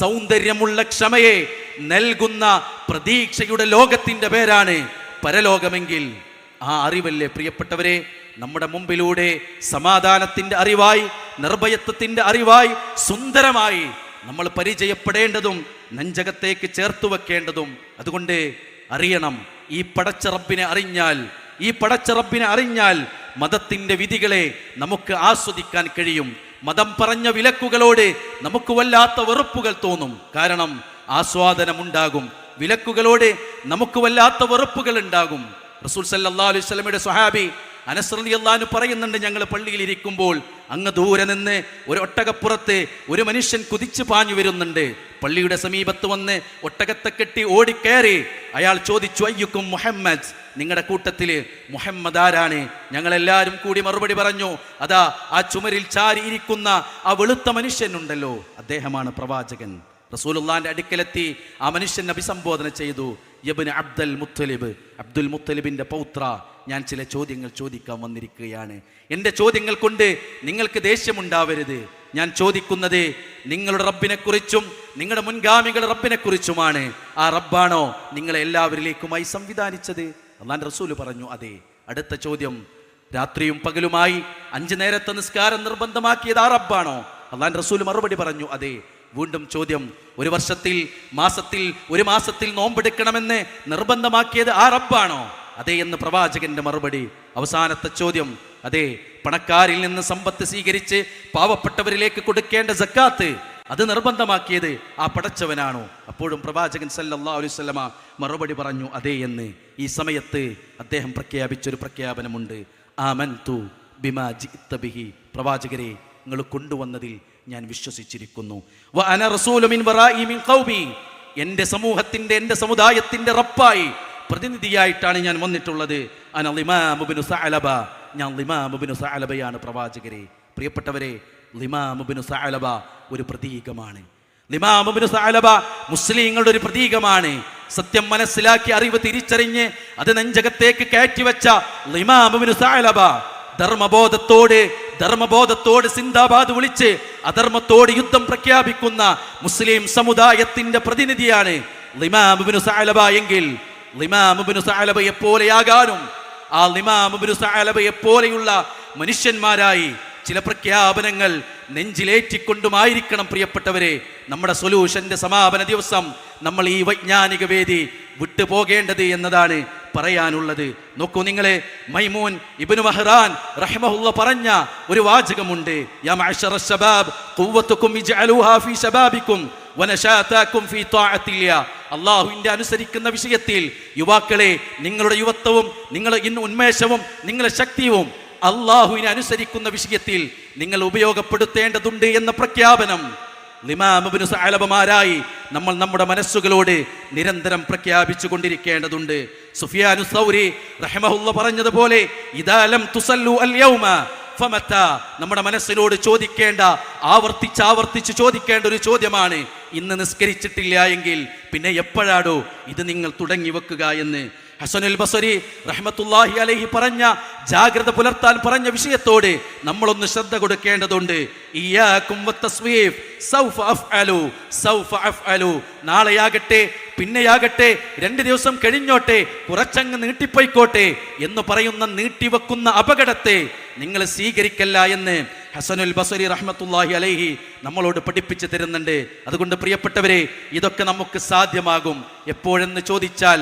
സൗന്ദര്യമുള്ള ക്ഷമയെ നൽകുന്ന പ്രതീക്ഷയുടെ ലോകത്തിന്റെ പേരാണ് പരലോകമെങ്കിൽ. ആ അറിവല്ലേ പ്രിയപ്പെട്ടവരെ? നമ്മുടെ മുമ്പിലൂടെ സമാധാനത്തിന്റെ അറിവായി നിർഭയത്വത്തിന്റെ അറിവായി സുന്ദരമായി നമ്മൾ പരിചയപ്പെടേണ്ടതും നെഞ്ചകത്തേക്ക് ചേർത്തു വെക്കേണ്ടതും. അതുകൊണ്ട് അറിയണം ഈ പടച്ച റബ്ബിനെ അറിഞ്ഞാൽ ഈ പടച്ച റബ്ബിനെ അറിഞ്ഞാൽ മതത്തിന്റെ വിധികളെ നമുക്ക് ആസ്വദിക്കാൻ കഴിയും. മതം പറഞ്ഞ വിലക്കുകളോട് നമുക്ക് വല്ലാത്ത വെറുപ്പുകൾ തോന്നും. കാരണം ആസ്വാദനമുണ്ടാകും. വിലക്കുകളോട് നമുക്ക് വല്ലാത്ത വെറുപ്പുകൾ ഉണ്ടാകും റസൂൽ സല്ലല്ലാഹു അലൈഹി വസല്ലമയുടെ സ്വഹാബി അനസ് റളിയല്ലാഹു പറയുന്നുണ്ട് ഞങ്ങൾ പള്ളിയിൽ ഇരിക്കുമ്പോൾ അങ്ങ് ദൂരെ നിന്ന് ഒരു ഒട്ടകപ്പുറത്ത് ഒരു മനുഷ്യൻ കുതിച്ചു പാഞ്ഞു വരുന്നുണ്ട്. പള്ളിയുടെ സമീപത്ത് വന്ന് ഒട്ടകത്തെ കെട്ടി ഓടിക്കയറി അയാൾ ചോദിച്ചു അയ്യുക്കും മുഹമ്മദ്? നിങ്ങളുടെ കൂട്ടത്തിൽ മുഹമ്മദ് ആരാണ്? ഞങ്ങളെല്ലാവരും കൂടി മറുപടി പറഞ്ഞു അതാ ആ ചുമരിൽ ചാരിയിരിക്കുന്ന ആ വെളുത്ത മനുഷ്യനുണ്ടല്ലോ. അദ്ദേഹമാണ് പ്രവാചകൻ. റസൂലുള്ളാന്റെ അടുക്കലെത്തി ആ മനുഷ്യൻ അഭിസംബോധന ചെയ്തു യബിന് അബ്ദുൽ മുത്തലിബ് അബ്ദുൽ മുത്തലിബിന്റെ പൗത്ര ഞാൻ ചില ചോദ്യങ്ങൾ ചോദിക്കാൻ വന്നിരിക്കുകയാണ്. എന്റെ ചോദ്യങ്ങൾ കൊണ്ട് നിങ്ങൾക്ക് ദേഷ്യമുണ്ടാവരുത്. ഞാൻ ചോദിക്കുന്നത് നിങ്ങളുടെ റബ്ബിനെ കുറിച്ചും നിങ്ങളുടെ മുൻഗാമികളുടെ റബ്ബിനെ കുറിച്ചുമാണ് ആ റബ്ബാണോ നിങ്ങളെ എല്ലാവരിലേക്കുമായി സംവിധാനിച്ചത്? അള്ളാൻ റസൂൽ പറഞ്ഞു അതെ. അടുത്ത ചോദ്യം രാത്രിയും പകലുമായി അഞ്ചു നേരത്തെ നിസ്കാരം നിർബന്ധമാക്കിയത് ആ റബ്ബാണോ? അള്ളാൻ റസൂൽ മറുപടി പറഞ്ഞു അതെ. വീണ്ടും ചോദ്യം ഒരു വർഷത്തിൽ മാസത്തിൽ ഒരു മാസത്തിൽ നോമ്പെടുക്കണമെന്ന് നിർബന്ധമാക്കിയത് ആ റബ്ബാണോ? അതെ എന്ന് പ്രവാചകന്റെ മറുപടി. അവസാനത്തെ ചോദ്യം അതെ പണക്കാരിൽ നിന്ന് സമ്പത്ത് സ്വീകരിച്ച് പാവപ്പെട്ടവരിലേക്ക് കൊടുക്കേണ്ട സക്കാത്ത് അത് നിർബന്ധമാക്കിയത് ആ പടച്ചവനാണോ? അപ്പോഴും പ്രവാചകൻ സല്ലാ അലൈഹി വസല്ലമ മറുപടി പറഞ്ഞു അതെ എന്ന്. ഈ സമയത്ത് അദ്ദേഹം പ്രഖ്യാപിച്ചൊരു പ്രഖ്യാപനമുണ്ട്. ആ ബിമാ തു ബിമാജി പ്രവാചകരെ നിങ്ങൾ കൊണ്ടുവന്നതിൽ ഞാൻ വിശ്വസിച്ചിരിക്കുന്നു. എന്റെ സമൂഹത്തിന്റെ എന്റെ സമുദായത്തിന്റെ റപ്പായി പ്രതിനിധിയായിട്ടാണ് ഞാൻ വന്നിട്ടുള്ളത്. അന ലിമാമുബിനു സഅലബ. ഞാൻ ലിമാമുബിനു സഅലബയാണ് പ്രവാചകരെ. പ്രിയപ്പെട്ടവരെ ലിമാമുബിനു സഅലബ ഒരു പ്രതീകമാണ്. ലിമാമുബിനു സഅലബ മുസ്ലിങ്ങളുടെ ഒരു പ്രതീകമാണ്. സത്യം മനസ്സിലാക്കി അറിവ് തിരിച്ചറിഞ്ഞ് അത് നെഞ്ചകത്തേക്ക് കയറ്റിവെച്ച ലിമാമുബിനു സഅലബ ധർമ്മബോധത്തോട് ധർമ്മബോധത്തോട് സിന്ദാബാദ് വിളിച്ച് അധർമ്മത്തോട് യുദ്ധം പ്രഖ്യാപിക്കുന്ന മുസ്ലിം സമുദായത്തിന്റെ പ്രതിനിധിയാണ് ലിമാമുബിനു സാലബ എങ്കിൽ ലിമാമുബിനു സാലബയെ പോലെയാകാനും ആ ലിമാമുബിനു സാലബയെ പോലെയുള്ള മനുഷ്യന്മാരായി ചില പ്രഖ്യാപനങ്ങൾ നെഞ്ചിലേറ്റിക്കൊണ്ടുമായിരിക്കണം പ്രിയപ്പെട്ടവരെ. നമ്മുടെ സൊല്യൂഷന്റെ സമാപന ദിവസം നമ്മൾ ഈ വൈജ്ഞാനിക വേദി വിട്ടുപോകേണ്ടത് എന്നതാണ്. പറയാനുള്ളത്. നോക്കൂ നിങ്ങളെ മൈമൂൻ ഇബ്നു മഹ്റാൻ റഹ്മഹുള്ള പറഞ്ഞ ഒരു വാചകമുണ്ട്. അള്ളാഹുവിന്റെ അനുസരിക്കുന്ന വിഷയത്തിൽ യുവാക്കളെ നിങ്ങളുടെ യുവത്വവും നിങ്ങളുടെ ഇന്ന് ഉന്മേഷവും നിങ്ങളുടെ ശക്തിയും അള്ളാഹുവിനെ അനുസരിക്കുന്ന വിഷയത്തിൽ നിങ്ങൾ ഉപയോഗപ്പെടുത്തേണ്ടതുണ്ട് എന്ന പ്രഖ്യാപനം. ലിമാമുബിന് നമ്മൾ നമ്മുടെ മനസ്സുകളോട് നിരന്തരം പ്രഖ്യാപിച്ചു കൊണ്ടിരിക്കേണ്ടതുണ്ട് സുഫിയാനു സൗരി റഹ്മഹുല്ല പറഞ്ഞതുപോലെ ഇദാലം തുസല്ലു അൽ യൗമ ഫമത്ത നമ്മുടെ മനസ്സിനോട് ചോദിക്കേണ്ട ആവർത്തിച്ച് ആവർത്തിച്ച് ചോദിക്കേണ്ട ഒരു ചോദ്യമാണ് ഇന്ന് നിസ്കരിച്ചിട്ടില്ല എങ്കിൽ പിന്നെ എപ്പോഴാടോ ഇത് നിങ്ങൾ തുടങ്ങി വെക്കുക എന്ന്? ഹസനുൽ ബസരി റഹ്മത്തുല്ലാഹി അലൈഹി പറഞ്ഞ ജാഗ്രത പുലർത്താൻ പറഞ്ഞ വിഷയത്തോട് നമ്മളൊന്ന് ശ്രദ്ധ കൊടുക്കേണ്ടതുണ്ട്. നാളെയാകട്ടെ പിന്നെയാകട്ടെ രണ്ട് ദിവസം കഴിഞ്ഞോട്ടെ കുറച്ചങ്ങ് നീട്ടിപ്പോയിക്കോട്ടെ എന്ന് പറയുന്ന നീട്ടിവെക്കുന്ന അപകടത്തെ നിങ്ങൾ സ്വീകരിക്കല്ല എന്ന് ഹസനുൽ ബസരി റഹ്മത്തുല്ലാഹി അലൈഹി നമ്മളോട് പഠിപ്പിച്ചു തരുന്നുണ്ട്. അതുകൊണ്ട് പ്രിയപ്പെട്ടവരെ ഇതൊക്കെ നമുക്ക് സാധ്യമാകും. എപ്പോഴെന്ന് ചോദിച്ചാൽ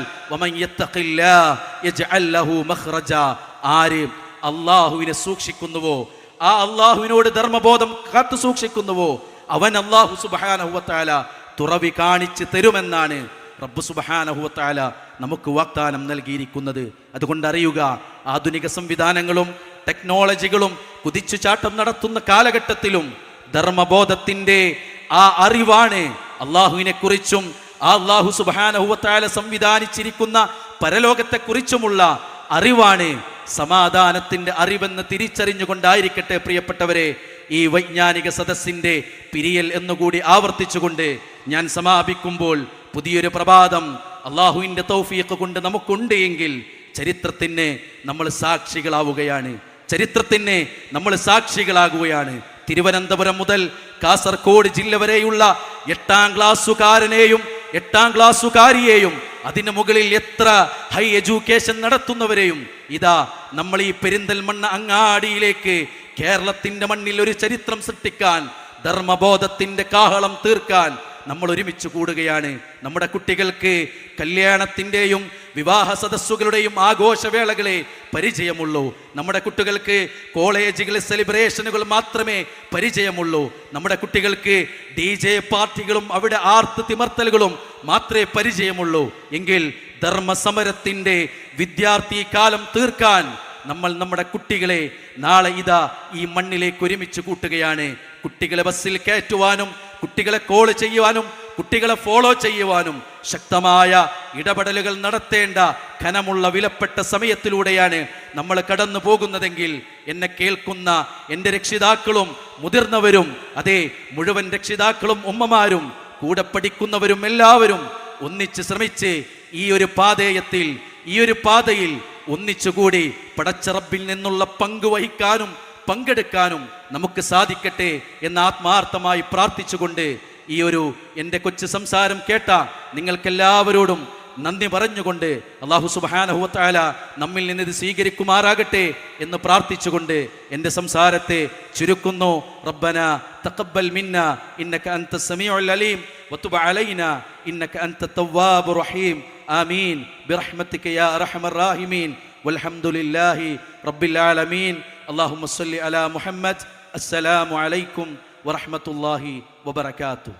ആര് അള്ളാഹുവിനെ സൂക്ഷിക്കുന്നുവോ? ആ അള്ളാഹുവിനോട് ധർമ്മബോധം കാത്തു സൂക്ഷിക്കുന്നുവോ? അവൻ അള്ളാഹു സുബാനഹുവത്താല തുറവി കാണിച്ചു തരുമെന്നാണ് റബ്ബ് സുബഹാനഹുവത്തായ നമുക്ക് വാഗ്ദാനം നൽകിയിരിക്കുന്നത്. അതുകൊണ്ട് അറിയുക ആധുനിക സംവിധാനങ്ങളും ടെക്നോളജികളും കുതിച്ചു ചാട്ടം നടത്തുന്ന കാലഘട്ടത്തിലും ധർമ്മബോധത്തിന്റെ ആ അറിവാണ് അള്ളാഹുവിനെ കുറിച്ചും ആ അള്ളാഹു സുബാനഹുവത്താല സംവിധാനിച്ചിരിക്കുന്ന പരലോകത്തെക്കുറിച്ചുമുള്ള അറിവാണ് സമാധാനത്തിന്റെ അറിവെന്ന് തിരിച്ചറിഞ്ഞുകൊണ്ടായിരിക്കട്ടെ പ്രിയപ്പെട്ടവരെ ഈ വൈജ്ഞാനിക സദസ്സിന്റെ പിരിയൽ എന്നുകൂടി ആവർത്തിച്ചുകൊണ്ട് ഞാൻ സമാപിക്കുമ്പോൾ പുതിയൊരു പ്രഭാതം അള്ളാഹുവിന്റെ തൗഫീഖ് കൊണ്ട് നമുക്കുണ്ട് എങ്കിൽ ചരിത്രത്തിന് നമ്മൾ സാക്ഷികളാവുകയാണ്. ചരിത്രത്തിന് നമ്മൾ സാക്ഷികളാകുകയാണ്. തിരുവനന്തപുരം മുതൽ കാസർഗോഡ് ജില്ല വരെയുള്ള എട്ടാം ക്ലാസ്സുകാരനെയും എട്ടാം ക്ലാസ്സുകാരിയെയും അതിന് മുകളിൽ എത്ര ഹൈ എഡ്യൂക്കേഷൻ നടത്തുന്നവരെയും ഇതാ നമ്മൾ ഈ പെരിന്തൽമണ്ണ അങ്ങാടിയിലേക്ക് കേരളത്തിന്റെ മണ്ണിൽ ഒരു ചരിത്രം സൃഷ്ടിക്കാൻ ധർമ്മബോധത്തിന്റെ കാഹളം തീർക്കാൻ നമ്മൾ ഒരുമിച്ച് കൂടുകയാണ്. നമ്മുടെ കുട്ടികൾക്ക് കല്യാണത്തിന്റെയും വിവാഹ സദസ്സുകളുടെയും ആഘോഷവേളകളെ പരിചയമുള്ളൂ. നമ്മുടെ കുട്ടികൾക്ക് കോളേജുകളിൽ സെലിബ്രേഷനുകൾ മാത്രമേ പരിചയമുള്ളൂ. നമ്മുടെ കുട്ടികൾക്ക് ഡി ജെ പാർട്ടികളും അവിടെ ആർത്ത് തിമർത്തലുകളും മാത്രമേ പരിചയമുള്ളൂ. എങ്കിൽ ധർമ്മസമരത്തിന്റെ വിദ്യാർത്ഥി കാലം തീർക്കാൻ നമ്മൾ നമ്മുടെ കുട്ടികളെ നാളെ ഇതാ ഈ മണ്ണിലേക്ക് ഒരുമിച്ച് കൂട്ടുകയാണ്. കുട്ടികളെ ബസ്സിൽ കയറ്റുവാനും കുട്ടികളെ കോൾ ചെയ്യുവാനും കുട്ടികളെ ഫോളോ ചെയ്യുവാനും ശക്തമായ ഇടപെടലുകൾ നടത്തേണ്ട ഘനമുള്ള വിലപ്പെട്ട സമയത്തിലൂടെയാണ് നമ്മൾ കടന്നു പോകുന്നതെങ്കിൽ എന്നെ കേൾക്കുന്ന എന്റെ രക്ഷിതാക്കളും മുതിർന്നവരും അതെ മുഴുവൻ രക്ഷിതാക്കളും ഉമ്മമാരും കൂടെ പഠിക്കുന്നവരും എല്ലാവരും ഒന്നിച്ച് ശ്രമിച്ച് ഈ ഒരു പാതയത്തിൽ ഈ ഒരു പാതയിൽ ഒന്നിച്ചുകൂടി പടച്ചറപ്പിൽ നിന്നുള്ള പങ്ക് വഹിക്കാനും പങ്കെടുക്കാനും നമുക്ക് സാധിക്കട്ടെ എന്ന് ആത്മാർത്ഥമായി പ്രാർത്ഥിച്ചുകൊണ്ട് ഈ ഒരു എന്റെ കൊച്ചു സംസാരം കേട്ട നിങ്ങൾക്കെല്ലാവരോടും നന്ദി പറഞ്ഞുകൊണ്ട് അള്ളാഹു സുബാനഹുവത്താല നമ്മിൽ നിന്ന് ഇത് സ്വീകരിക്കുമാറാകട്ടെ എന്ന് പ്രാർത്ഥിച്ചുകൊണ്ട് എന്റെ സംസാരത്തെ ചുരുക്കുന്നു. റബ്ബന തക്കബൽ മിന്ന ഇന്നക അന്ത സമീഉൽ അലീം വതുബ് അലൈന ഇന്നക അന്ത തവ്വാബുർ റഹീം. ആമീൻ. ബിറഹ്മതിക യാ അർഹമർ റാഹിമീൻ. വൽഹംദുലില്ലാഹി റബ്ബിൽ ആലമീൻ. اللهم صل على محمد. السلام عليكم ورحمة الله وبركاته.